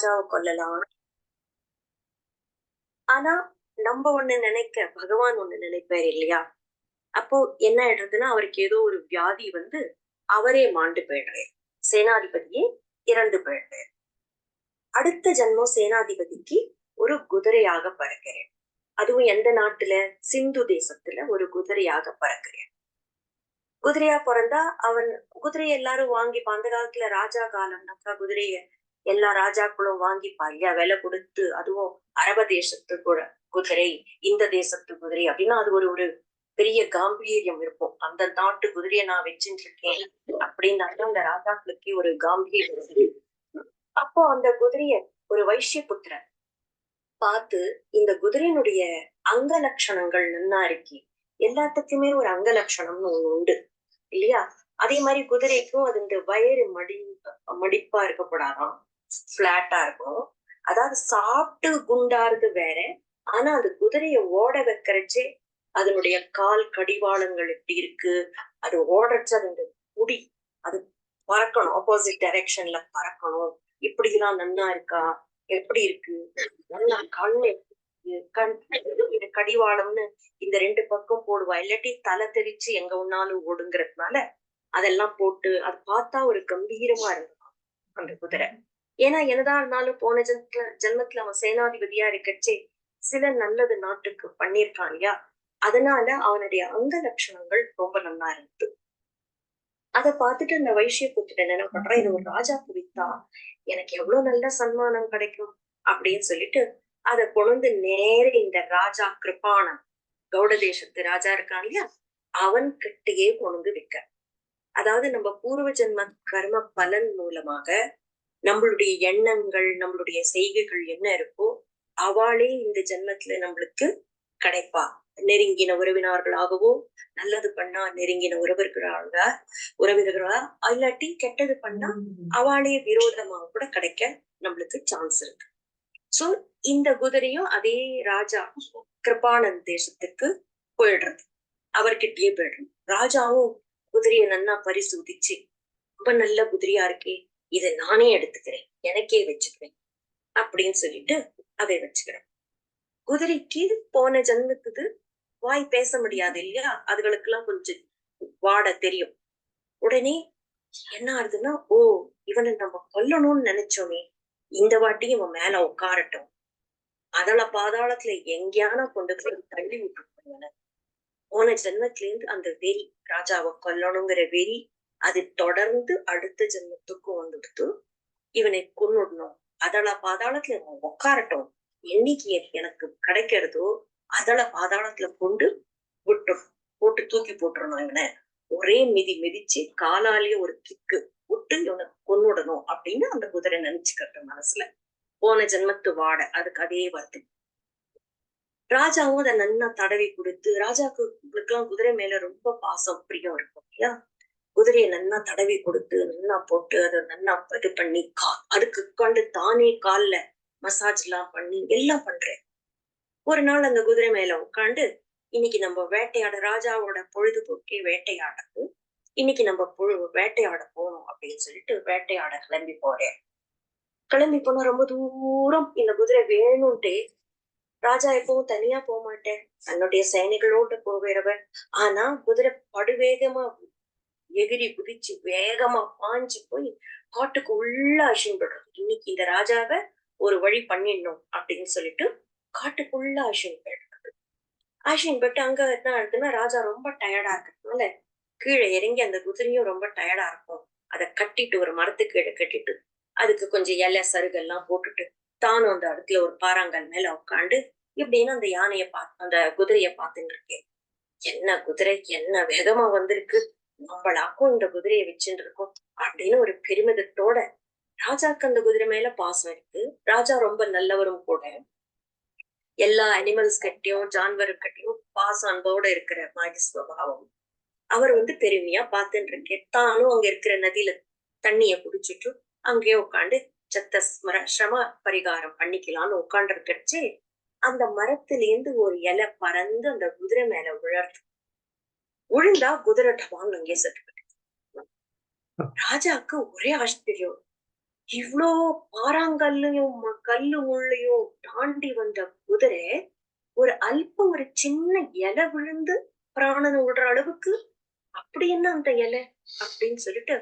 ராஜாவை கொல்லலாம் ஆனா நம்ம ஒண்ணு நினைக்க பகவான் ஒண்ணு நினைப்பாரு இல்லையா? அப்போ என்ன ஆயிடுறதுன்னா அவருக்கு ஏதோ ஒரு வியாதி வந்து அவரே மாண்டு போயிடுறாரு. சேனாதிபதியே இறந்து போயிடுறாரு. அடுத்த ஜென்மம் சேனாதிபதிக்கு ஒரு குதிரையாக பறக்கிறேன் அதுவும் எந்த நாட்டுல? சிந்து தேசத்துல ஒரு குதிரையாக பறக்கிறேன் குதிரையா பிறந்தா அவன் குதிரையை எல்லாரும் வாங்கி அந்த காலத்துல ராஜா காலம்னாக்கா குதிரைய எல்லா ராஜாக்களும் வாங்கிப்பா இல்லையா விலை கொடுத்து அதுவும் அரப தேசத்து கூட குதிரை இந்த தேசத்து குதிரை அப்படின்னா அது ஒரு ஒரு பெரிய காம்பீரியம் இருக்கும். அந்த நாட்டு குதிரையை நான் வச்சுட்டு இருக்கேன் அப்படின்னாலும் அந்த ராஜாக்களுக்கு ஒரு காம்பீரியம் இருக்கு அப்போ அந்த குதிரைய ஒரு வைஷ்ய புத்திரன் பார்த்து இந்த குதிரையினுடைய அங்க லட்சணங்கள் நன்னா இருக்கி. எல்லாத்துக்குமே ஒரு அங்க லட்சணம்னு ஒண்ணு உண்டு இல்லையா? அதே மாதிரி குதிரைக்கும் அது இந்த வயிறு மடி மடிப்பா இருக்கக்கூடாதாம். பிளாட்டா இருக்கும். அதாவது சாப்பிட்டு குண்டாறது வேற ஆனா அது குதிரைய ஓட வைக்கிறச்சே அதனுடைய கால் கடிவாளங்கள் எப்படி இருக்கு அது ஓடச்சு அது இந்த முடி அது பறக்கணும் ஆப்போசிட் டைரக்ஷன்ல பறக்கணும். இப்படி எல்லாம் நன்னா இருக்கா? எப்படி இருக்கு? நல்லா கண்ணு எப்படி கண் கடிவாளம்னு இந்த ரெண்டு பக்கம் போடுவா இல்லாட்டி தலை தெரிச்சு எங்க ஒன்னாலும் ஓடுங்கிறதுனால அதெல்லாம் போட்டு அது பார்த்தா ஒரு கம்பீரமா இருக்கும் அந்த குதிரை. ஏன்னா என்னதான் இருந்தாலும் போன ஜென்மத்துல ஜென்மத்துல அவன் சேனாதிபதியா இருக்கச்சே சில நல்லது நாட்டுக்கு பண்ணியிருக்கான் இல்லையா அதனால அவனுடைய அங்க லட்சணங்கள் ரொம்ப நல்லா இருந்தது அதை பார்த்துட்டு அந்த வைஷ்ய புத்திரன் என்ன பண்றான்? இது ஒரு ராஜா குவித்தா எனக்கு எவ்வளவு நல்ல சன்மானம் கிடைக்கும் அப்படின்னு சொல்லிட்டு அதை கொழுந்து நேர இந்த ராஜா கிருபான கௌட தேசத்து ராஜா இருக்கான் இல்லையா? அவன் கிட்டேயே கொழுந்து வைக்க அதாவது நம்ம பூர்வ ஜென்ம கர்ம பலன் மூலமாக நம்மளுடைய எண்ணங்கள் நம்மளுடைய செய்கைகள் என்ன இருக்கோ அவளே இந்த ஜென்மத்துல நம்மளுக்கு கிடைப்பா. நெருங்கின உறவினார்களாகவோ நல்லது பண்ணா நெருங்கின உறவர்களாக உறவினர்களா இல்லாட்டி கெட்டது பண்ணா அவளே விரோதமாக கூட கிடைக்க நம்மளுக்கு சான்ஸ் இருக்கு. சோ இந்த குதிரையும் அதே ராஜா கிருபானந்த் தேசத்துக்கு போயிடுறது. அவர்கிட்டயே போயிடுறது. ராஜாவும் குதிரையை நன்னா பரிசோதிச்சு ரொம்ப நல்ல குதிரையா இருக்கே இதை நானே எடுத்துக்கிறேன் எனக்கே வச்சுக்கிறேன் அப்படின்னு சொல்லிட்டு அதை வச்சுக்கிறேன் குதிரைக்கு போன ஜன்மத்துக்கு வாய் பேச முடியாது இல்லையா? அதுகளுக்கெல்லாம் கொஞ்சம் வாட தெரியும். உடனே என்ன ஆகுதுன்னா ஓ இவனை நம்ம கொல்லணும்னு நினைச்சோமே இந்த வாட்டி இவன் மேல உட்காரட்டும். அதள பாதாளத்துல எங்கேயான கொண்டு போய் தள்ளி விட்டு போன ஜென்மத்திலேருந்து அந்த வெறி ராஜாவை கொல்லணுங்கிற வெறி அது தொடர்ந்து அடுத்த ஜென்மத்துக்கும் வந்துடுத்து இவனை கொண்டுடணும் அதள பாதாளத்துல இவன் உட்காரட்டும் என்னைக்கு எனக்கு கிடைக்கிறதோ அதள பாதாளத்துல கொண்டு விட்டு போட்டு தூக்கி போட்டுறணும் இவனை. ஒரே மிதி மிதிச்சு காலாலேயே ஒரு கிக்கு விட்டு இவனை கொண்டுடணும் அப்படின்னு அந்த குதிரை நினைச்சுக்கிட்ட மனசுல. போன ஜென்மத்து வாட அதுக்கு அதே வருது ராஜாவும் அதை நன்னா தடவி கொடுத்து ராஜாக்கு எல்லாம் குதிரை மேல ரொம்ப பாசம் பிரியம் இருக்கும் இல்லையா? குதிரையை நன்னா தடவி கொடுத்து நல்லா போட்டு அதை நல்லா இது பண்ணி கா அதுக்கு உட்காந்து தானே கால்ல மசாஜ் எல்லாம் பண்ணி எல்லாம் பண்றேன். ஒரு நாள் அந்த குதிரை மேல உட்காந்து இன்னைக்கு நம்ம வேட்டையாட ராஜாவோட பொழுதுபோக்கே வேட்டையாடுறது இன்னைக்கு நம்ம பொழு வேட்டையாட போகணும் அப்படின்னு சொல்லிட்டு வேட்டையாட கிளம்பி போறேன். கிளம்பி போனா ரொம்ப தூரம் இந்த குதிரை வேணும்ட்டே ராஜா எப்பவும் தனியா போக மாட்டேன். தன்னுடைய சேனைகளோட போகிறவர் ஆனா குதிரை படுவேகமா எகிரி குதிச்சு வேகமா பாஞ்சு போய் காட்டுக்கு உள்ள அசின்படுறது இன்னைக்கு இந்த ராஜாவை ஒரு வழி பண்ணிடணும் அப்படின்னு சொல்லிட்டு காட்டுக்குள்ள அசின் போயிடுறது அசின் போயிட்டு அங்க என்ன ஆகுதுன்னா ராஜா ரொம்ப டயர்டா இருக்கிறதுனால கீழே இறங்கி அந்த குதிரையும் ரொம்ப டயர்டா இருக்கும். அதை கட்டிட்டு ஒரு மரத்துக்கு கீழே கட்டிட்டு அதுக்கு கொஞ்சம் இலை சருகெல்லாம் போட்டுட்டு தானும் அந்த இடத்துல ஒரு பாறாங்கல் மேல உட்காந்து இப்படின்னு அந்த யானைய பார்த்து அந்த குதிரைய பார்த்துன்னு இருக்கேன். என்ன குதிரை என்ன வேகமா வந்திருக்கு? நம்மளாக்கும் இந்த குதிரையை வச்சுட்டு இருக்கோம் அப்படின்னு ஒரு பெருமிதத்தோட ராஜாக்கு அந்த குதிரை மேல பாசம் இருக்கு. ராஜா ரொம்ப நல்லவரும் கூட. எல்லா அனிமல்ஸ் கட்டியும் ஜான்வர் கட்டியும் பாசம் அன்போட இருக்கிற மாதிரி சுவபாவம் அவர் வந்து பெருமையா பார்த்துட்டு இருக்கே. தானும் அங்க இருக்கிற நதியில தண்ணிய குடிச்சிட்டு அங்கேயே உட்காந்து சத்த ஸ்மர சிரம பரிகாரம் பண்ணிக்கலாம்னு உட்காந்துருக்கச்சு அந்த மரத்திலேருந்து ஒரு இலை பறந்து அந்த குதிரை மேல விழறது விழுந்தா குதிரை டபாங்க அங்கே செத்து ராஜாக்கு ஒரே ஆச்சரியம். இவ்ளோ பாறாங்கல்லையும் கல்லு உள்ளையும் தாண்டி வந்த குதிரை ஒரு அல்ப ஒரு சின்ன இலை விழுந்து பிராணனை விடுற அளவுக்கு அப்படி என்ன அந்த இலை அப்படின்னு சொல்லிட்டு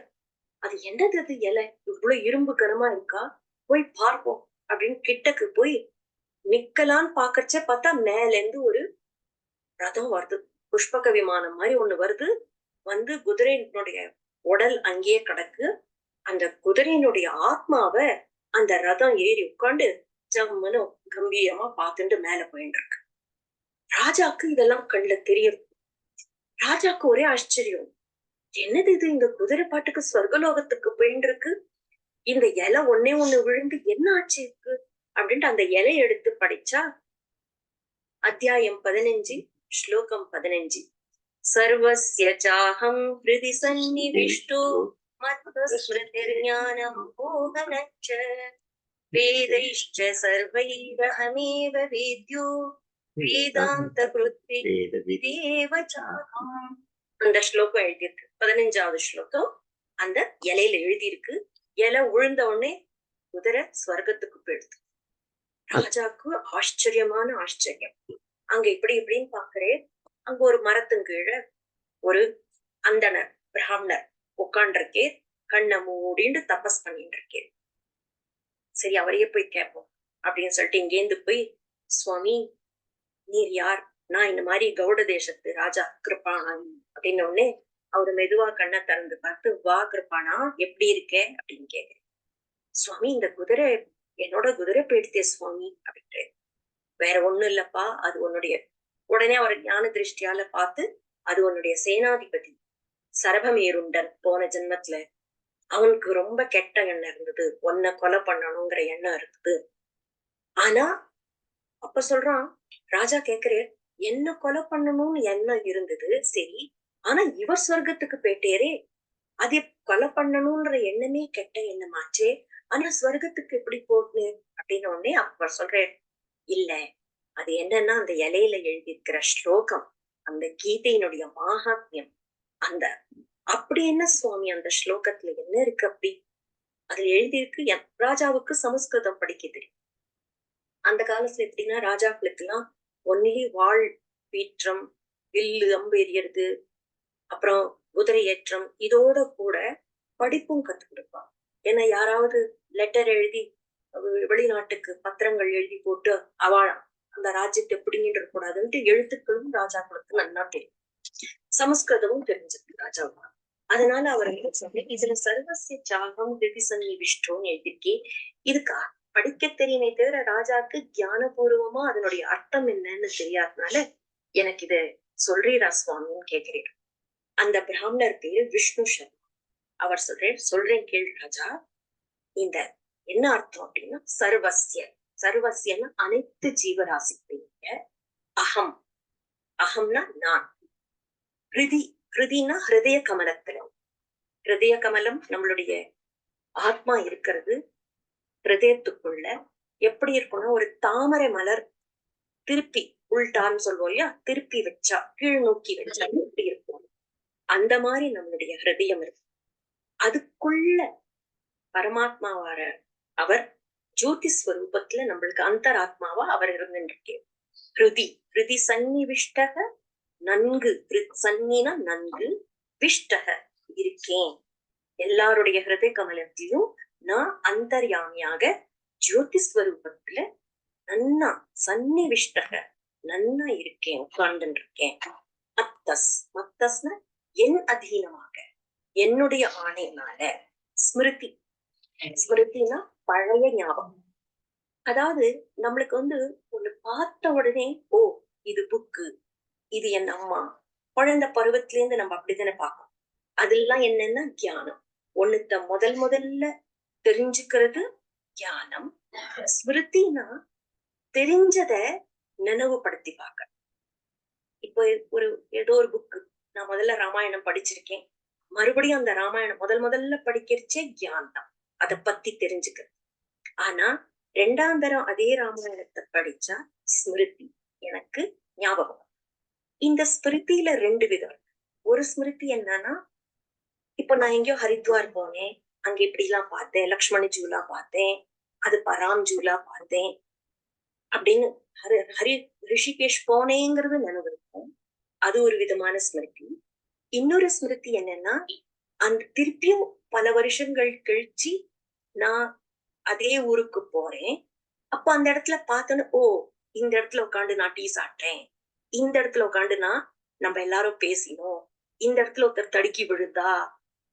அது என்னது அது இலை? இவ்வளவு இரும்பு கனமா இருக்கா? போய் பார்ப்போம் அப்படின்னு கிட்டக்கு போய் நிக்கலான்னு பாக்கறச்ச பார்த்தா மேல இருந்து ஒரு ரதம் வருது. புஷ்பக விமானம் மாதிரி ஒண்ணு வருது. வந்து குதிரையினுடைய உடல் அங்கேயே கிடக்கு. அந்த குதிரையினுடைய ஆத்மாவை அந்த ரதம் ஏறி உட்காந்து ஜம்முன்னு கம்பீரமா பார்த்துட்டு மேல போயிட்டு இருக்கு. ராஜாக்கு இதெல்லாம் கண்ணுல தெரியும் ராஜாக்கு ஒரே ஆச்சரியம். என்னது இது? இந்த குதிரை பாட்டுக்கு சொர்க்கலோகத்துக்கு போயிட்டு இருக்கு. இந்த இலை ஒன்னே ஒண்ணு விழுந்து என்ன ஆச்சு இருக்கு அப்படின்ட்டு அந்த இலையை எடுத்து படிச்சா அத்தியாயம் பதினஞ்சு ஸ்லோகம் பதினஞ்சு. சர்வசிய சாஹம் ஹிருதி சந்நிவிஷ்டு மத்ஸ்மிருதிர்ஞானம் போகனச்ச வேதைஷ்ச சர்வைரஹமேவ வேத்யோ வேதாந்த கிருத்விதேவ சாஹம் அந்த ஸ்லோகம் எழுதியிருக்கு. பதினஞ்சாவது ஸ்லோகம் அந்த இலையில எழுதியிருக்கு. இலை உழுந்த உடனே குதிரை ஸ்வர்க்கத்துக்கு போயிடுது. ராஜாக்கு ஆச்சரியமான ஆச்சரியம். அங்க இப்படி இப்படின்னு பாக்குறேன். அங்க ஒரு மரத்தின் கீழே ஒரு அந்தனர் பிராமணர் உட்காண்டிருக்கே கண்ணை மூடிண்டு தபஸ் பண்ணிட்டு இருக்கேன் சரி அவரையே போய் கேட்போம் அப்படின்னு சொல்லிட்டு இங்கேந்து போய் சுவாமி நீர் யார்? நான் இந்த மாதிரி கௌட தேசத்து ராஜா கிருப்பானா அப்படின்னு உடனே அவரு மெதுவா கண்ணை திறந்து பார்த்து வா கிருப்பானா எப்படி இருக்கே? அப்படின்னு கேக்குறேன் சுவாமி இந்த குதிரை என்னோட குதிரை போயிடுத்தே சுவாமி அப்படின்ட்டு வேற ஒண்ணும் இல்லப்பா. அது உன்னுடைய உடனே அவர் ஞான திருஷ்டியால பார்த்து அது உன்னுடைய சேனாதிபதி சரபமேருண்டன் போன ஜென்மத்துல. அவனுக்கு ரொம்ப கெட்ட எண்ணம் இருந்தது. உன்னை கொலை பண்ணணுங்கிற எண்ணம் இருக்குது. ஆனா அப்ப சொல்றான் ராஜா கேக்குறே என்ன கொலை பண்ணணும்னு எண்ணம் இருந்தது? சரி. ஆனா இவர் சொர்க்கத்துக்கு போயிட்டேரே. அது கொலை பண்ணணும்ன்ற எண்ணமே கெட்ட எண்ணமாச்சே. ஆனா ஸ்வர்க்கத்துக்கு எப்படி போகுது அப்படின்னு உடனே அவர் சொல்றேன் இல்ல. அது என்னன்னா அந்த இலையில எழுதியிருக்கிற ஸ்லோகம் அந்த கீதையினுடைய மாகாத்மியம். அந்த அப்படி என்ன சுவாமி அந்த ஸ்லோகத்துல என்ன இருக்கு அப்படி? அதுல எழுதியிருக்கு என் ராஜாவுக்கு சமஸ்கிருதம் படிக்க தெரியும் அந்த காலத்துல எப்படின்னா ராஜாக்களுக்கு எல்லாம் ஒன்னிலே வாழ் பீற்றம் வில்லு அம்பு எறியறது அப்புறம் குதிரை ஏற்றம் இதோட கூட படிப்பும் கத்து கொடுப்பான் ஏன்னா யாராவது லெட்டர் எழுதி வெளிநாட்டுக்கு பத்திரங்கள் எழுதி போட்டு அவ அந்த ராஜ்யத்தை பிடிங்கிட்டு கூடாதுன்ட்டு எழுத்துக்களும் ராஜாக்களுக்கு நல்லா தெரியும். சமஸ்கிருதமும் தெரிஞ்சிருக்கு ராஜாவுக்கு. அதனால அவர் என்ன சொன்னேன் இதுல சர்வசிய ஜாகம் திதி சன்னிவிஷ்டோன்னு எழுதிருக்கே இதுக்கு படிக்க தெரியுமே தவிர ராஜாக்கு தியானபூர்வமா அதனுடைய அர்த்தம் என்னன்னு தெரியாதனால எனக்கு இத சொல்றீரா சுவாமின்னு கேட்கிறேன். அந்த பிராமணர் பேரு விஷ்ணு சர்மா. அவர் சொல்றேன் சொல்றேன் கேள் ராஜா. இந்த என்ன அர்த்தம் அப்படின்னா சர்வசிய சர்வசியன்னா அனைத்து ஜீவராசிகளுடைய அகம். அகம்னா நான். ஹிருதி ஹிருதினா ஹிருதய கமலத்துல. ஹிருதய கமலம் நம்மளுடைய ஆத்மா இருக்கிறது ஹிருதயத்துக்குள்ள. எப்படி இருக்கும்னா ஒரு தாமரை மலர் திருப்பி உள்டான்னு சொல்லுவோம் இல்லையா? திருப்பி வச்சா கீழ் நோக்கி வச்சா எப்படி இருக்கும்? அந்த மாதிரி நம்மளுடைய ஹிருதயம் இருக்கு. அதுக்குள்ள பரமாத்மாவார அவர் ஜோதி ஸ்வரூபத்துல நம்மளுக்கு அந்தராத்மாவா அவர் இருந்துருக்கு ஹிருதி ஹிருதி சன்னிவிஷ்டக நன்கு சன்னினா நன்கு விஷ்டக இருக்கேன். எல்லாருடைய ஹிருதய கமலத்திலும் நான் அந்தர்யாமியாக ஜோதி ஸ்வரூபத்துல நன்னா சன்னிவிஷ்டக நன்னா இருக்கேன் உட்கார்ந்து இருக்கேன் மத்தஸ் மத்தஸ்னா என் அதீனமாக என்னுடைய ஆணையினால ஸ்மிருதி ஸ்மிருதினா பழைய ஞாபகம். அதாவது நம்மளுக்கு வந்து ஒண்ணு பார்த்த உடனே ஓ இது புக்கு இது என் அம்மா. குழந்தை பருவத்துல இருந்து நம்ம அப்படித்தானே பார்க்கணும் அதெல்லாம் என்னன்னா தியானம். ஒண்ணுத்த முதல் முதல்ல தெரிஞ்சுக்கிறது தியானம். ஸ்மிருதினா தெரிஞ்சத நினைவுபடுத்தி பார்க்க இப்போ ஒரு ஏதோ ஒரு புக்கு நான் முதல்ல ராமாயணம் படிச்சிருக்கேன். மறுபடியும் அந்த ராமாயணம் முதல் முதல்ல படிக்கிறச்சே தியானம் அதை பத்தி தெரிஞ்சுக்கிறது ஆனா ரெண்டாம் தரம் அதே ராமாயணத்தை படிச்சா ஸ்மிருதி எனக்கு ஞாபகம். இந்த ஸ்மிருதியில ரெண்டு விதம் ஒரு ஸ்மிருதி என்னன்னா இப்ப நான் எங்கேயோ ஹரித்வார் போனேன். அங்க இப்படி எல்லாம் பார்த்தேன். லக்ஷ்மணி ஜூலா பார்த்தேன். அது பராம் ஜூலா பார்த்தேன். அப்படின்னு ஹரி ஹரி ரிஷிகேஷ் போனேங்கிறது நினைவு இருக்கும் அது ஒரு விதமான ஸ்மிருதி. இன்னொரு ஸ்மிருதி என்னன்னா அந்த திருப்பியும் பல வருஷங்கள் கழிச்சு நான் அதே ஊருக்கு போறேன். அப்ப அந்த இடத்துல பார்த்தோன்னு ஓ இந்த இடத்துல உட்காந்து நான் டீ சாப்பிட்டேன். இந்த இடத்துல உட்காந்து நான் நம்ம எல்லாரும் பேசினோம். இந்த இடத்துல ஒருத்தர் தடுக்கி விழுதா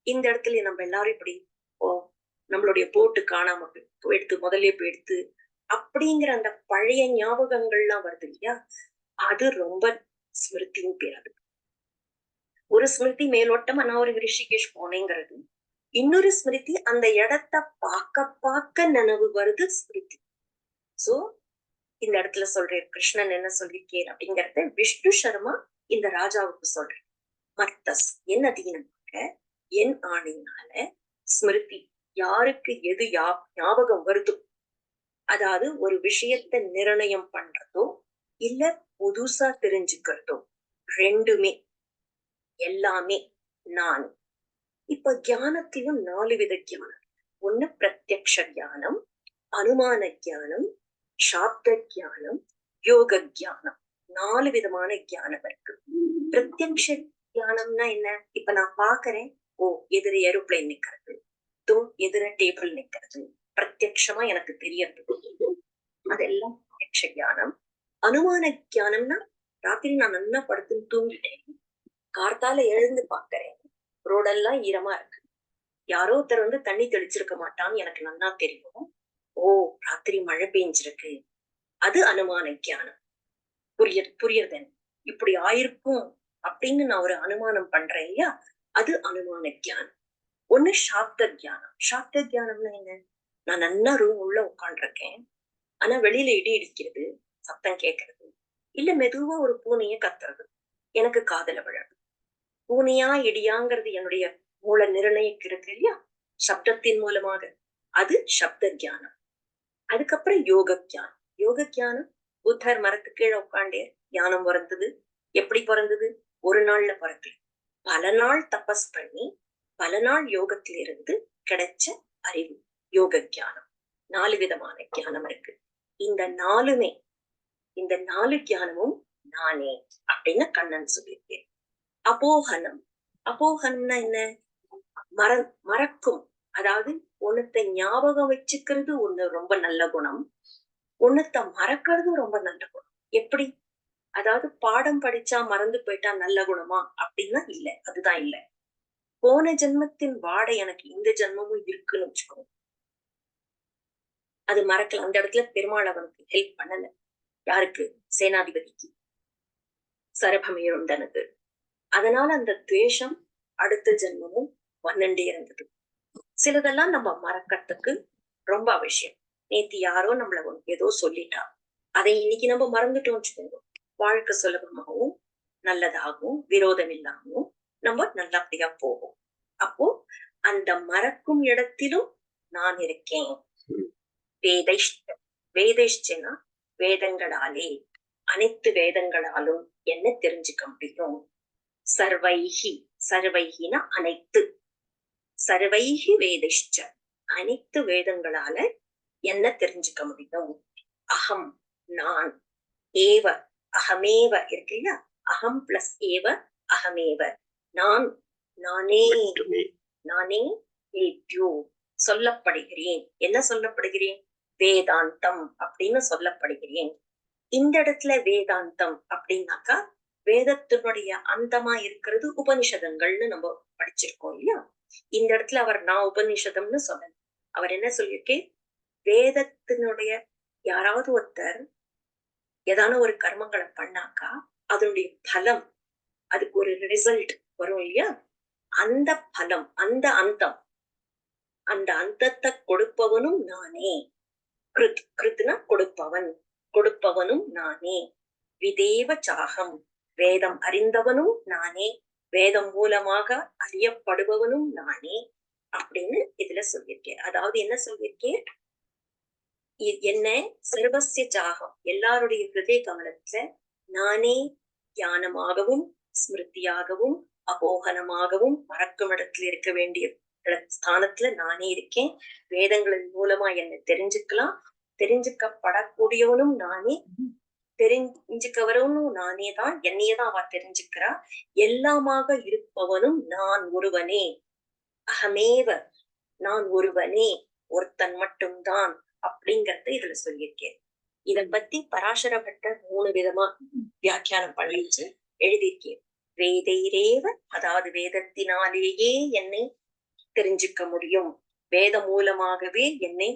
இந்த இடத்துல நம்ம எல்லாரும் இப்படி ஓ நம்மளுடைய போட்டு காணாம எடுத்து முதல்ல போய் எடுத்து அப்படிங்கிற அந்த பழைய ஞாபகங்கள்லாம் வருது இல்லையா? அது ரொம்ப ஸ்மிருதியும் பேர் அது ஒரு ஸ்மிருதி மேலோட்டமா நான் ஒரு ரிஷிகேஷ் போனேங்கிறது இன்னொரு ஸ்மிருதி அந்த இடத்த பார்க்க பார்க்க நினைவு வருது ஸ்மிருதி. சோ இந்த இடத்துல சொல்றேன். கிருஷ்ணன் என்ன சொல்லியிருக்கேன் அப்படிங்கறத விஷ்ணு சர்மா இந்த ராஜாவுக்கு சொல்றேன் மத்தஸ் என் அதீனமாக என் ஆணையினால ஸ்மிருதி யாருக்கு எது யா ஞாபகம் வருதோ? அதாவது ஒரு விஷயத்த நிர்ணயம் பண்றதோ இல்ல புதுசா தெரிஞ்சுக்கிறதோ? ரெண்டுமே. எல்லாமே நான் இப்ப தியானத்திலும் நாலு வித தியானம் ஒண்ணு பிரத்யக்ஷ தியானம் அனுமான தியானம் சாப்த தியானம் யோக தியானம் நாலு விதமான தியானம் இருக்கு. பிரத்யக்ஷ தியானம்னா என்ன? இப்ப நான் பாக்குறேன். ஓ எதிர ஏரோப்ளைன் நிக்கிறது. தோ எதிர டேபிள் நிக்கிறது. பிரத்யக்ஷமா எனக்கு தெரியறது. அதெல்லாம் பிரத்யக்ஷ தியானம் அனுமான தியானம்னா ராத்திரி நான் நல்லா படுத்துன்னு தூங்கிட்டேன். கார்த்தால எழுந்து பாக்குறேன். ரோடெல்லாம் ஈரமா இருக்கு. யாரோ ஒருத்தர் வந்து தண்ணி தெளிச்சிருக்க மாட்டான்னு எனக்கு நல்லா தெரியும். ஓ ராத்திரி மழை பெஞ்சிருக்கு. அது அனுமான தியானம் புரிய புரியுறது இப்படி ஆயிருக்கும் அப்படின்னு நான் ஒரு அனுமானம் பண்றேன் இல்லையா? அது அனுமான கியானம் ஒண்ணு சாப்த தியானம் சாப்த தியானம்னா என்ன? நான் நல்லா ரூம் உள்ள உட்காண்டிருக்கேன் ஆனா வெளியில இடி இடிக்கிறது சத்தம் கேட்கறது இல்ல மெதுவா ஒரு பூனைய கத்துறது. எனக்கு காதல விழது பூனையா இடியாங்கிறது என்னுடைய மூல நிர்ணயிக்கிறது இல்லையா? சப்தத்தின் மூலமாக. அது சப்த ஜானம் அதுக்கப்புறம் யோக ஜானம் யோக ஜானம் புத்தர் மரத்து கீழே உட்காண்டே ஞானம் பிறந்தது எப்படி பிறந்தது ஒரு நாள்ல பிறக்கல பல நாள் தபஸ் பண்ணி பல நாள் யோகத்துல இருந்து கிடைச்ச அறிவு யோக ஜானம் நாலு விதமான ஜானம் இருக்கு. இந்த நாலுமே இந்த நாலு ஜானமும் நானே அப்படின்னு கண்ணன் சொல்லியிருக்கேன். அபோகனம். அபோகனம்னா என்ன? மற மறக்கும். அதாவது ஒன்னத்தை ஞாபகம் வச்சுக்கிறது ஒண்ணு ரொம்ப நல்ல குணம். ஒன்னத்தை மறக்கிறது ரொம்ப நல்ல குணம். எப்படி? அதாவது பாடம் படிச்சா மறந்து போயிட்டா நல்ல குணமா? அப்படின்னா இல்ல. அதுதான் இல்ல. போன ஜென்மத்தின் வாடை எனக்கு இந்த ஜென்மமும் இருக்குன்னு வச்சுக்கோங்க. அது மறக்கல அந்த இடத்துல பெருமாள் அவனுக்கு ஹெல்ப் பண்ணல. யாருக்கு? சேனாதிபதிக்கு. சரபமேருந்தனுக்கு. அதனால அந்த துவேஷம் அடுத்த ஜென்மமும் வந்துட்டே இருந்தது. சிலதெல்லாம் நம்ம மறக்கிறதுக்கு ரொம்ப அவசியம். நேத்து யாரோ நம்மள ஏதோ சொல்லிட்டா. அதை இன்னைக்கு நம்ம மறந்துட்டோம் வச்சுக்கோங்க. வாழ்க்கை சுலபமாகவும் நல்லதாகவும் விரோதம் இல்லாமவும் நம்ம நல்லபடியா போவோம் அப்போ அந்த மறக்கும் இடத்திலும் நான் இருக்கேன். வேதைஷ்ட வேதைஷ்டனா வேதங்களாலே அனைத்து வேதங்களாலும் என்ன தெரிஞ்சுக்க முடியும். சர்வைஹி சர்வைஹினா அனைத்து. சர்வைஹி வேதிஷ்ட அனைத்து வேதங்களால என்ன தெரிஞ்சுக்க முடியும்? அகம் நான் ஏவ அகமேவ இருக்கு இல்லையா? அகம் பிளஸ் ஏவ அகமேவ நான் நானே நானே ஏற்று சொல்லப்படுகிறேன். என்ன சொல்லப்படுகிறேன்? வேதாந்தம் அப்படின்னு சொல்லப்படுகிறேன். இந்த இடத்துல வேதாந்தம் அப்படின்னாக்கா வேதத்தினுடைய அந்தமா இருக்கிறது உபனிஷதங்கள்னு நம்ம படிச்சிருக்கோம் இல்லையா? இந்த இடத்துல அவர் நான் உபனிஷதம்னு சொல்லல அவர் என்ன சொல்லியிருக்கே? வேதத்தினுடைய யாராவது ஒருத்தர் ஏதான ஒரு கர்மங்களை பண்ணாக்கா அதனுடைய பலம் அதுக்கு ஒரு ரிசல்ட் வரும் இல்லையா? அந்த பலம் அந்த அந்தம் அந்த அந்தத்தை கொடுப்பவனும் நானே. கிருத் கிருத்னா கொடுப்பவன் கொடுப்பவனும் நானே. விதேவ சாகம். வேதம் அறிந்தவனும் நானே வேதம் மூலமாக அறியப்படுபவனும் நானே அப்படின்னு இதுல சொல்லியிருக்கேன். அதாவது என்ன சொல்லியிருக்கேன்? என்ன? சர்வசிய ஜாகம். எல்லாருடைய ஹிருதய கவனத்துல நானே தியானமாகவும் ஸ்மிருதியாகவும் அபோகனமாகவும் மறக்கும் இடத்துல இருக்க வேண்டிய ஸ்தானத்துல நானே இருக்கேன். வேதங்களின் மூலமா என்னை தெரிஞ்சுக்கலாம். தெரிஞ்சுக்கப்படக்கூடியவனும் நானே. தெரிஞ்சுக்கவரும் நானே தான் என்னையே தான் அவ தெரிஞ்சுக்கிறா. எல்லாமாக இருப்பவனும் நான் ஒருவனே. அகமேவ நான் ஒருவனே ஒருத்தன் மட்டும்தான் அப்படிங்கறத இதுல சொல்லியிருக்கேன். இத பத்தி பராசர பட்டர் மூணு விதமா வியாக்கியானம் பண்ணிச்சு எழுதியிருக்கேன். வேதைரேவ அதாவது வேதத்தினாலேயே என்னை தெரிஞ்சுக்க முடியும். வேத மூலமாகவே என்னை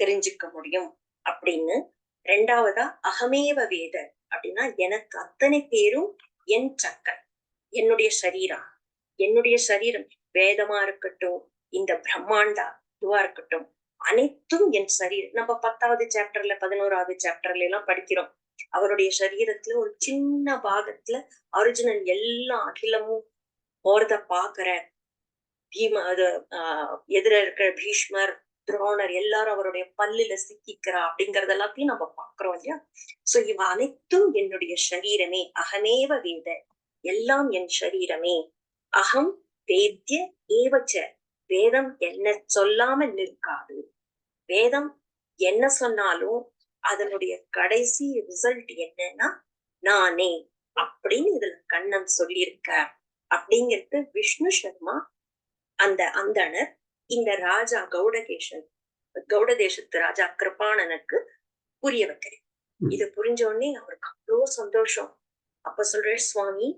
தெரிஞ்சுக்க முடியும் அப்படின்னு ரெண்டாவதா அகமேவ வேத அப்படின்னா எனக்கு அத்தனை பேரும் என் சக்கன் என்னுடைய சரீரம். என்னுடைய சரீரம் வேதமா இருக்கட்டும் இந்த பிரம்மாண்டா இதுவா இருக்கட்டும் அனைத்தும் என் சரீரம். நம்ம பத்தாவது சாப்டர்ல பதினோராவது சாப்டர்ல எல்லாம் படிக்கிறோம். அவருடைய சரீரத்துல ஒரு சின்ன பாகத்துல அர்ஜுனன் எல்லா அகிலமும் போறத பாக்குற பீம அது ஆஹ் எதிர இருக்கிற பீஷ்மர் துரோணர் எல்லாரும் அவருடைய பல்லுல சிக்கிக்கிறா அப்படிங்கறது எல்லாத்தையும் நம்ம பாக்குறோம் இல்லையா? சோ இவ அனைத்தும் என்னுடைய சரீரமே அகமேவ வேத. எல்லாம் என் சரீரமே அகம் வேத்திய ஏவச்ச. வேதம் என்ன சொல்லாம நிற்காது. வேதம் என்ன சொன்னாலும் அதனுடைய கடைசி ரிசல்ட் என்னன்னா நானே அப்படின்னு இதுல கண்ணன் சொல்லியிருக்க அப்படிங்கிறது விஷ்ணு சர்மா அந்த அந்தனர் இந்த ராஜா கௌடகேஷன் கௌட தேசத்து ராஜா கிருபாணனுக்கு புரிய வைக்கிறேன். இது புரிஞ்ச உடனே அவருக்கு அவ்வளோ சந்தோஷம். அப்ப சொல்றாரு சுவாமி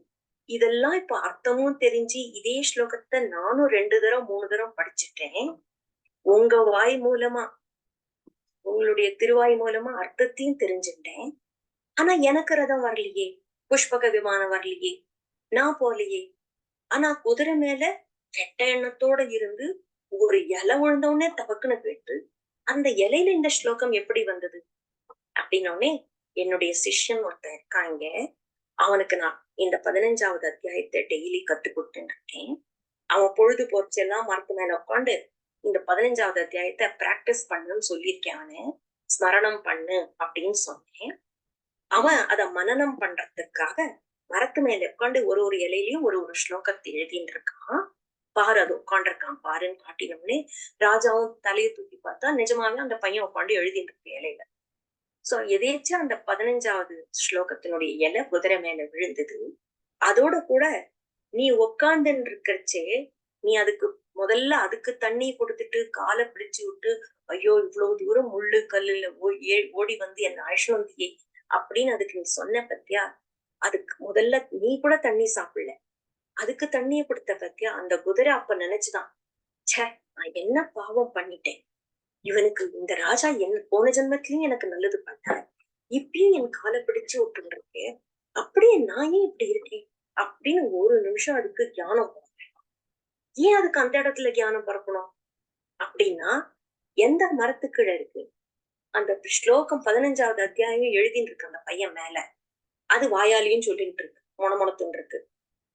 இதெல்லாம் இப்ப அர்த்தமும் தெரிஞ்சு இதே ஸ்லோகத்தை நானும் ரெண்டு தரம் மூணு தரம் படிச்சுட்டேன். உங்க வாய் மூலமா உங்களுடைய திருவாய் மூலமா அர்த்தத்தையும் தெரிஞ்சுட்டேன் ஆனா எனக்கு ரதம் வரலையே புஷ்பக விமானம் வரலையே நான் போலையே ஆனா குதிரை மேல கெட்ட எண்ணத்தோட இருந்து ஒரு இலை விழுந்தோடனே தபக்குன்னு போயிட்டு அந்த இலையில இந்த ஸ்லோகம் எப்படி வந்தது? அப்படின்னோடனே என்னுடைய சிஷ்யன் ஒருத்தன் இருக்காங்க. அவனுக்கு நான் இந்த பதினஞ்சாவது அத்தியாயத்தை டெய்லி கத்து கொடுத்துட்டு இருக்கேன். அவன் பொழுது போச்செல்லாம் மரத்து மேல உட்காந்து இந்த பதினஞ்சாவது அத்தியாயத்தை பிராக்டிஸ் பண்ணுன்னு சொல்லியிருக்கேன் அவனு. ஸ்மரணம் பண்ணு அப்படின்னு சொன்னேன். அவன் அத மனனம் பண்றதுக்காக மரத்து மேல உட்காந்து ஒரு ஒரு இலையிலயும் ஒரு ஒரு ஸ்லோகத்தை எழுதின்னு இருக்கான். பாரு அது உட்காண்டிருக்கான் பாருன்னு காட்டினோடனே ராஜாவும் தலையை தூக்கி பார்த்தா நிஜமாவே அந்த பையன் உட்காந்து எழுதிட்டு இருக்கு இலையில. சோ எதேச்சும் அந்த பதினஞ்சாவது ஸ்லோகத்தினுடைய இலை குதிரை மேல விழுந்தது. அதோட கூட நீ உக்காந்துன்னு இருக்கிறச்சே நீ அதுக்கு முதல்ல அதுக்கு தண்ணி கொடுத்துட்டு காலை பிடிச்சு விட்டு ஐயோ இவ்வளவு தூரம் முள்ளு கல்லுல ஓடி வந்து என்ன அழைச்சு அப்படின்னு அதுக்கு நீ சொன்ன பத்தியா அதுக்கு முதல்ல நீ கூட தண்ணி சாப்பிடல. அதுக்கு தண்ணிய கொடுத்த பத்தியா? அந்த குதிரை அப்ப நினைச்சுதான் ச்சே நான் என்ன பாவம் பண்ணிட்டேன்? இவனுக்கு இந்த ராஜா என் போன ஜென்மத்திலயும் எனக்கு நல்லது பண்ணாரு இப்பயும் என் காலை பிடிச்சு விட்டுருக்கு அப்படியே நான் ஏன் இப்படி இருக்கேன்? அப்படின்னு ஒரு நிமிஷம் அதுக்கு ஞானம் ஏன் அதுக்கு அந்த இடத்துல தியானம் பறக்கணும் அப்படின்னா எந்த மரத்துக்கிட இருக்கு? அந்த ஸ்லோகம் பதினஞ்சாவது அத்தியாயம் எழுதிட்டு இருக்கு அந்த பையன் மேல. அது வாயாலியும் சொல்லிட்டு இருக்கு மொனமொனத்துன்னு இருக்கு.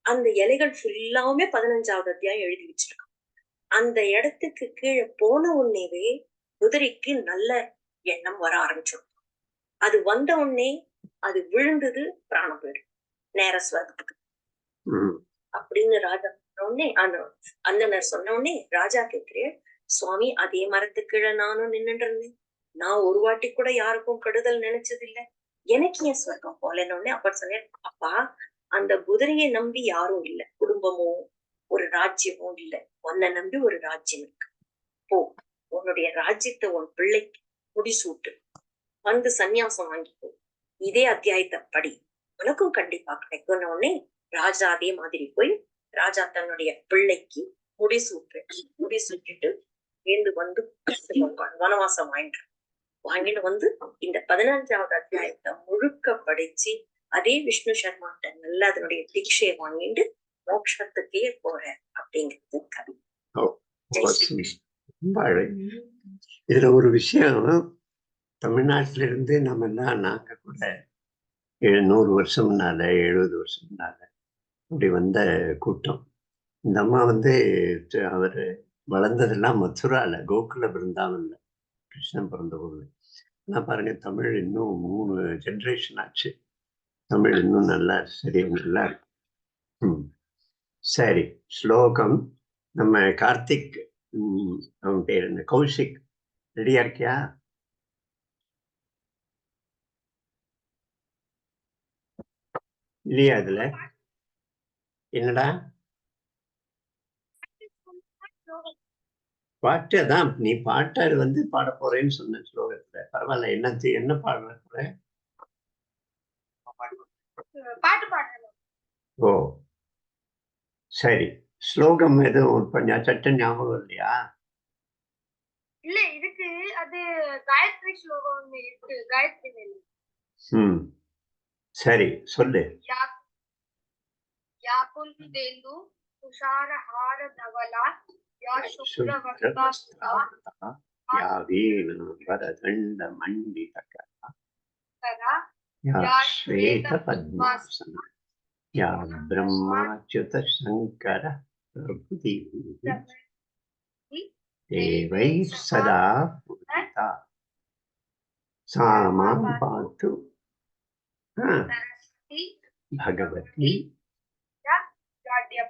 அந்த இலைகள் ஃபுல்லாவுமே பதினஞ்சாவது அத்தியாயம் எழுதி வச்சிருக்கான். அந்த இடத்துக்கு கீழே போன உடனேவே குதிரைக்கு நல்ல எண்ணம் வர ஆரம்பிச்சிடும். அது வந்த உடனே அது விழுந்தது பிராணம் போயிடும் நேர ஸ்வர்க்கத்துக்கு அப்படின்னு ராஜா உடனே அந்த அந்தனர் சொன்ன உடனே ராஜா கேட்கிறேன் சுவாமி அதே மரத்துக்கீழே நானும் நின்னுட்டு இருந்தேன். நான் ஒரு வாட்டி கூட யாருக்கும் கெடுதல் நினைச்சது இல்ல எனக்கு ஏன் ஸ்வர்க்கம் போலன்னு அப்ப சொன்னேன் அப்பா அந்த குதிரையை நம்பி யாரும் இல்ல. குடும்பமோ ஒரு ராஜ்யமோ இல்ல. உன்னை நம்பி ஒரு ராஜ்யம் இருக்கு. போ. உன்னுடைய ராஜ்யத்தை உன் பிள்ளைக்கு முடிசூட்டு. வந்து சந்நியாசம் வாங்கிக்கோ. இதே அத்தியாயத்தை படி. உனக்கும் கண்டிப்பா கிடைக்கும். உடனே ராஜா அதே மாதிரி போய் ராஜா தன்னுடைய பிள்ளைக்கு முடிசூட்டு. முடிசூட்டிட்டு வேண்டு வந்து வனவாசம் வாங்கிட்டு. வாங்கிட்டு வந்து இந்த பதினஞ்சாவது அத்தியாயத்தை முழுக்க படிச்சு அதே விஷ்ணு சர்மாட்ட நல்ல அதனுடைய தீட்சையை வாங்கிட்டு மோட்சத்துக்கே போற அப்படிங்கிறது கவி இதுல ஒரு விஷயம் தமிழ்நாட்டில இருந்து நம்ம எல்லாம் நாங்க கூட நூறு வருஷம் முன்னால எழுபது வருஷம் முன்னால அப்படி வந்த கூட்டம். இந்த அம்மா வந்து அவர் வளர்ந்ததெல்லாம் மதுரால கோகுல பிருந்தாவன்ல கிருஷ்ணன் பிறந்த ஊர்ல நான் பாருங்க தமிழ் இன்னும் மூணு ஜென்ரேஷன் ஆச்சு. தமிழ் இன்னும் நல்லா சரி நல்லா சரி ஸ்லோகம். நம்ம கார்த்திக் அவன் பேர் என்ன? கௌஷிக். ரெடியா இருக்கியா? இல்லையா அதுல என்னடா? பாட்டு அதான் நீ பாட்டு வந்து பாட போறேன்னு சொன்ன ஸ்லோகத்துல. பரவாயில்ல என்ன என்ன பாடுற போற? பாட்டு பாடுறது. ஓ. சரி. ஸ்லோகம் எதுவும் கொஞ்சம் சட்ட ஞாபகம் இல்லையா? இல்ல இதுக்கு அது காயத்ரி ஸ்லோகம் இருக்கு. காயத்ரி ம். சரி சொல்லு. யா தேந்து துஷார ஹார தவலா யா சுக்ர வக்தாஸ்தா யா வீணு வரதண்ட மண்டிதகரா या श्वेतपद्मासन या ब्रह्माच्युतशङ्करः प्रभृतिः। देवैः सदा पूजिता। सा पातु। भगवती।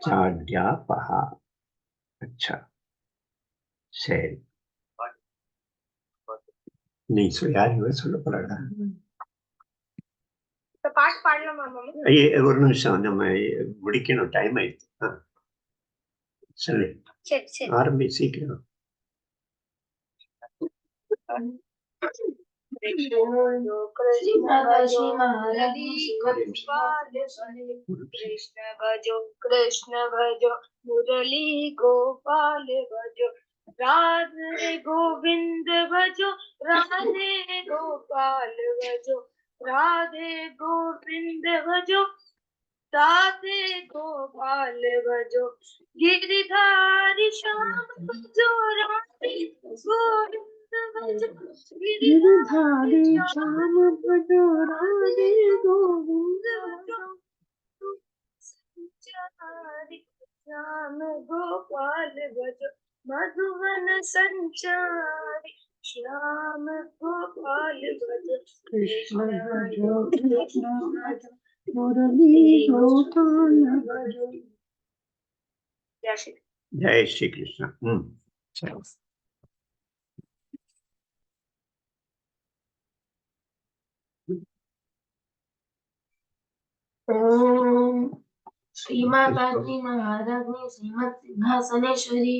चाड्यापहा अच्छा। சரி நீ சொல்லி யார் இவர் சொல்லப்படாதா பாட்டு பாடலாமா மாமா ஐயே, ஒரு நிமிஷம் நம்ம முடிக்கணும் டைம் ஆயிடுச்சு ஆ. சொல்லு சரி சரி ஆரம்பி சீக்கிரம் कृष्ण भजो कृष्ण भजो मुरली गोपाल भजो राधे गोविंद भजो राधे गोपाल भजो राधे गोविंद भजो राधे गोपाल भजो गिरिधारी श्याम भजो राधे गोविंद भजो गिरिधारी श्याम भजो राधे गोविंद भजो। संचारी श्याम गोपाल भजो मधुवन संचारी श्याम गोपाल कृष्ण मुरली गोपाल जय श्री कृष्ण। ओम श्रीमाता महाराज श्रीमद सिंहासनेश्वरी।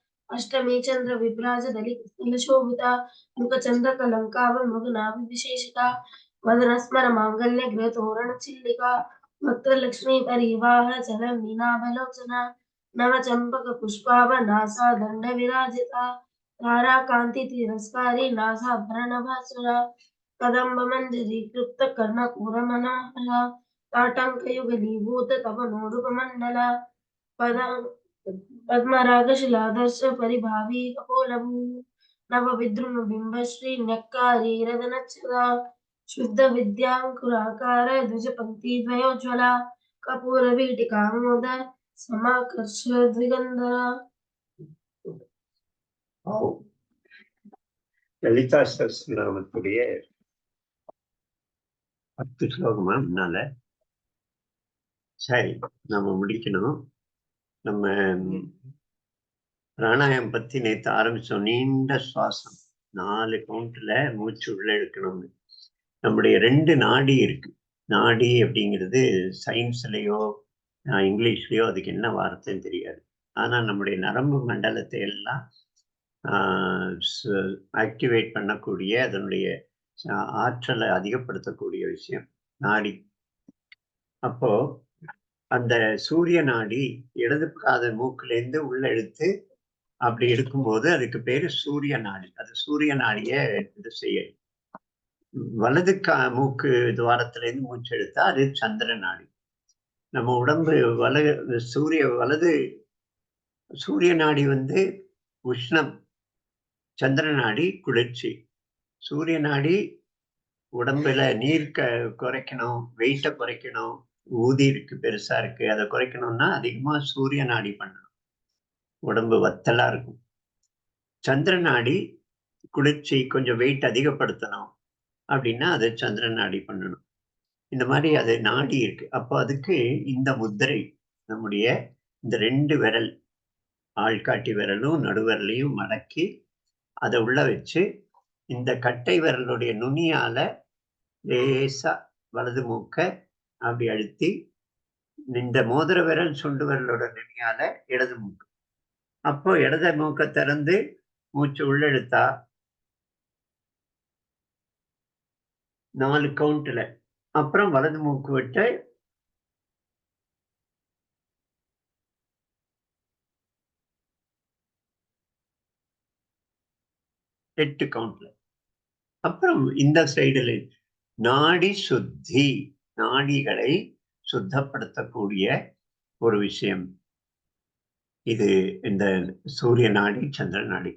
अष्टमी, चंद्र विभ्राज दलि कृष्ण मुख चंद्र कलंकाव मुख नाभ विशेषिता, मदन, स्मर, मांगल्य, गृह तोरण, चिल्लिका वक्त लक्ष्मी परिवाह चल मीनाभलोचना नव चंपक, पुष्पाव, नासा, दंड विराजिता तारा कांति, तिरस्कारी, नासा, भरण, भासुरा, कदम्ब, मंजरी कृप्त कर्ण, कूर मनाहरा ताटंक, युग लीभूत तव नोडुप मंडला पदम पद्मरागशिलादर्श परिभावी कपोलभू नव विद्रुम बिम्बश्री न्यक्कारी रदनच्छदा शुद्ध विद्याङ्कुराकार द्विज पङ्क्ति द्वयोज्ज्वला कपूरवीटिकामोद समाकर्ष द्विगन्धरा ஓ லலிதா சஸ்நாமத்துடைய பத்து ஸ்லோகமா முன்னால சரி நம்ம முடிக்கணும் நம்ம பிராணாயம் பத்தி நேத்து ஆரம்பிச்சோம். நீண்ட சுவாசம். நாலு கவுண்ட்ல மூச்சு உள்ள எடுக்கணும்னு. நம்முடைய ரெண்டு நாடி இருக்கு. நாடி அப்படிங்கிறது சயின்ஸ்லயோ இங்கிலீஷ்லயோ அதுக்கு என்ன வார்த்தைன்னு தெரியாது. ஆனா நம்முடைய நரம்பு மண்டலத்தை எல்லாம் ஆக்டிவேட் பண்ணக்கூடிய அதனுடைய ஆற்றலை அதிகப்படுத்தக்கூடிய விஷயம் நாடி. அப்போ அந்த சூரிய நாடி இடது காத மூக்குலேருந்து உள்ள எடுத்து அப்படி எடுக்கும்போது அதுக்கு பேரு சூரிய நாடி அது சூரிய நாடிய இது செய்ய வலது கா மூக்கு துவாரத்திலேருந்து மூச்சு எடுத்தா அது சந்திர நாடி நம்ம உடம்பு வலது சூரிய வலது சூரிய நாடி வந்து உஷ்ணம் சந்திர நாடி குளிர்ச்சி. சூரிய நாடி உடம்புல நீர் க குறைக்கணும் வெயிட்டை குறைக்கணும் ஊதி இருக்கு பெருசா இருக்கு. அதை குறைக்கணும்னா அதிகமா சூரிய நாடி பண்ணணும். உடம்பு வத்தலா இருக்கும். சந்திர நாடி குளிர்ச்சி கொஞ்சம் வெயிட் அதிகப்படுத்தணும் அப்படின்னா அது சந்திர நாடி பண்ணணும். இந்த மாதிரி அது நாடி இருக்கு. அப்போ அதுக்கு இந்த முத்திரை நம்முடைய இந்த ரெண்டு விரல் ஆள்காட்டி விரலும் நடுவிரலையும் மடக்கி அதை உள்ள வச்சு இந்த கட்டை விரலுடைய நுனியால லேசா வலது மூக்க அப்படி அழுத்தி இந்த மோதிர விரல் சுண்டு விரலோட நினையால இடது மூக்கு. அப்போ இடது மூக்கை திறந்து மூச்சு உள்ளெடுத்தா நாலு கவுண்ட்ல அப்புறம் வலது மூக்கு விட்டு எட்டு கவுண்ட்ல அப்புறம் இந்த சைடுல நாடி சுத்தி. நாடிகளை சுத்தப்படுத்தக்கூடிய ஒரு விஷயம். இது இந்த சூரிய நாடி சந்திர நாடி.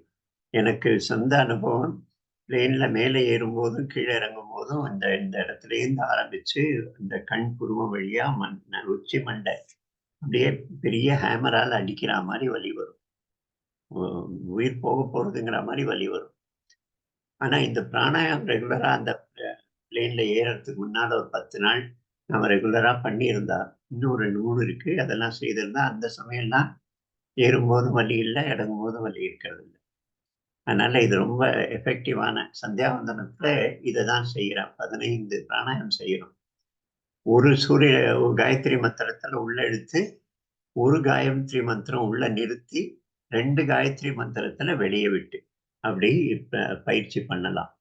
எனக்கு சொந்த அனுபவம் பிளேன்ல மேலே ஏறும்போதும் கீழே இறங்கும் போதும் இந்த இந்த இடத்துல இருந்து ஆரம்பிச்சு இந்த கண் புருவம் வழியா மண் உச்சி மண்டை அப்படியே பெரிய ஹேமரால் அடிக்கிற மாதிரி வலி வரும். உயிர் போக போறதுங்கிற மாதிரி வலி வரும். ஆனா இந்த பிராணாயாம் ரெகுலரா அந்த பிளேன்ல ஏறத்துக்கு முன்னால ஒரு பத்து நாள் நம்ம ரெகுலரா பண்ணியிருந்தா. இன்னும் ரெண்டு மூணு இருக்கு. அதெல்லாம் செய்திருந்தா அந்த சமயம்லாம் ஏறும்போது வலி இல்லை இறங்கும் வலி இருக்கிறது இல்லை. அதனால இது ரொம்ப எஃபெக்டிவான சந்தியாவந்தனத்துல இதை தான் செய்கிறோம் பதினைந்து பிராணாயம் செய்கிறோம் ஒரு சூரிய ஒரு காயத்ரி மந்திரத்துல உள்ள எடுத்து ஒரு காயத்ரி மந்திரம் உள்ள நிறுத்தி ரெண்டு காயத்ரி மந்திரத்துல வெளியே விட்டு அப்படி ப- பயிற்சி பண்ணலாம்.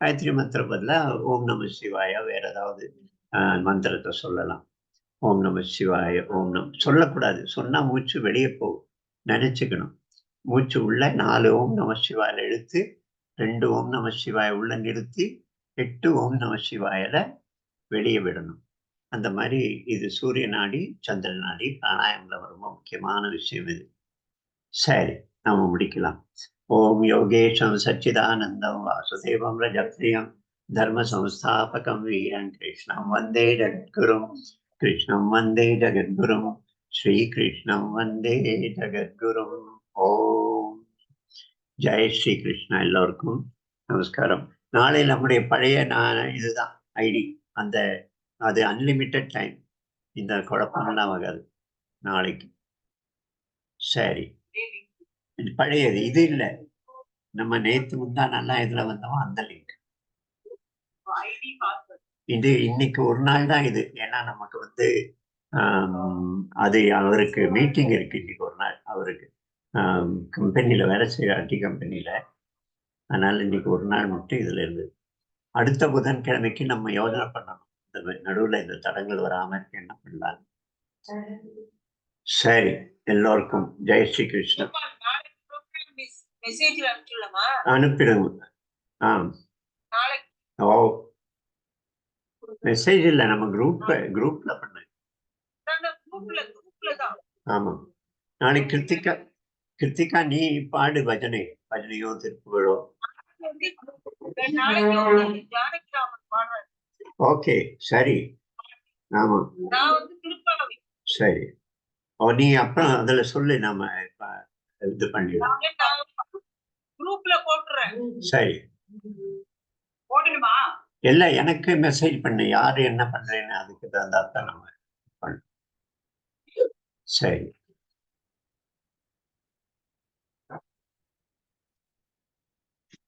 காயத்ரி மந்திர பதிலா ஓம் நம சிவாயா வேற ஏதாவது ஆஹ், மந்திரத்தை சொல்லலாம். ஓம் நம சிவாய ஓம் நம் சொல்லக்கூடாது. சொன்னா மூச்சு வெளியே போகும். நினைச்சுக்கணும். மூச்சு உள்ள நாலு ஓம் நம சிவாயில எழுத்து ரெண்டு ஓம் நம சிவாய உள்ள நிறுத்தி எட்டு ஓம் நம சிவாயில வெளியே விடணும். அந்த மாதிரி இது சூரிய நாடி சந்திர நாடி பிராணாயம்ல ரொம்ப முக்கியமான விஷயம் இது. சரி நாம முடிக்கலாம். ஓம் யோகேஷம் சச்சிதானந்தம் வாசுதேவம் ரஜப்ரியம் தர்ம சம்ஸ்தாபகம் வீரன் கிருஷ்ணம் வந்தே ஜகத்குரும் கிருஷ்ணம் வந்தே ஜகத்குரும் ஸ்ரீகிருஷ்ணம் வந்தே ஜகத்குரும் ஓம் ஜெய் ஸ்ரீ கிருஷ்ணா எல்லோருக்கும் நமஸ்காரம்। நாளை நம்முடைய பழைய நான் இதுதான் ஐடி. அந்த அது அன்லிமிட்டெட் டைம் இந்த குழப்பம்லாம் ஆகாது நாளைக்கு. சரி. பழையது இது இல்லை. நம்ம நேத்து முந்தா நல்லா இதுல வந்தோம் அந்த லிங்க் இது இன்னைக்கு ஒரு நாள் தான் இது. ஏன்னா நமக்கு வந்து அது அவருக்கு மீட்டிங் இருக்கு இன்னைக்கு ஒரு நாள். அவருக்கு கம்பெனியில வேலை செய்யற ஐடி கம்பெனியில அதனால இன்னைக்கு ஒரு நாள் மட்டும் இதுல இருந்து. அடுத்த புதன்கிழமைக்கு நம்ம யோஜனை பண்ணணும். இந்த நடுவுல இந்த தடங்கள் வராம இருக்க என்ன பண்ணலாம்? சரி. எல்லோருக்கும் ஜெய் ஸ்ரீ கிருஷ்ணன். மெசேஜ் அனுப்பிச்சுள்ளமா அனுப்பிடுங்க. ஆ. நாளைக்கு. ஓ. மெசேஜ் இல்லை நம்ம குரூப் குரூப்ல பண்ண. குரூப்ல குரூப்ல தான். ஆமா. நாளைக்கு கிருத்திகா கிருத்திகா நீ பாடு பஜனை பஜனையோ திருப்புகழோ. ஓகே சரி. ஆமா. சரி. ஓ நீ அப்புறம் அதுல சொல்லு இப்ப இது பண்ணிடலாம். குரூப்ல போட்டுறேன். சரி. போடணுமா? இல்ல எனக்கு மெசேஜ் பண்ணு. யாரு என்ன பண்றேன்னு அதுக்கு தகுந்தாத்தான் நம்ம சரி.